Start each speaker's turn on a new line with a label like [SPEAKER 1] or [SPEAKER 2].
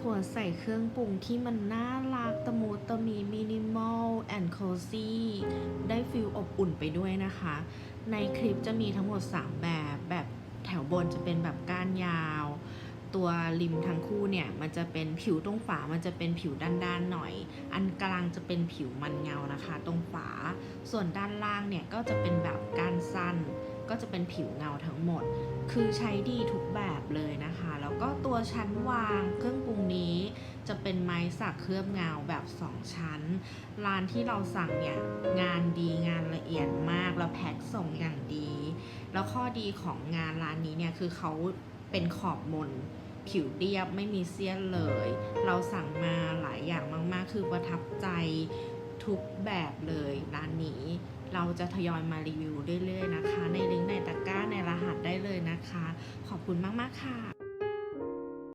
[SPEAKER 1] ควรใส่เครื่องปรุงที่มันน่ารักตะมูตะมีมินิมอลแอนด์โคซี่ได้ฟิลอบอุ่นไปด้วยนะคะ ในคลิปจะมีทั้งหมด 3 แบบ แบบแถวบนจะเป็นแบบก้านยาว ตัวริมทั้งคู่เนี่ย มันจะเป็นผิวตรงฝา มันจะเป็นผิวด้านๆหน่อย อันกลางจะเป็นผิวมันเงานะคะ ตรงฝา ส่วนด้านล่างเนี่ยก็จะเป็นแบบก้านสั้น ก็จะเป็นผิวเงาทั้งหมด คือใช้ดีทุกแบบเลย ตัวชั้นวางเครื่องปรุงนี้จะเป็นไม้สักเคลือบเงาแบบ 2 ชั้น ร้านที่เราสั่งเนี่ยงานดีงานละเอียดมากแล้วแพ็คส่งอย่างดี แล้วข้อดีของงานร้านนี้เนี่ยคือเขาเป็นขอบมนผิวเรียบไม่มีเสี้ยนเลย เราสั่งมาหลายอย่างมาก ๆ คือประทับใจทุกแบบเลยร้านนี้ เราจะทยอยมารีวิวเรื่อย ๆ นะคะ ในลิงก์ในตะกร้าในรหัสได้เลยนะคะ ขอบคุณมาก ๆ ค่ะ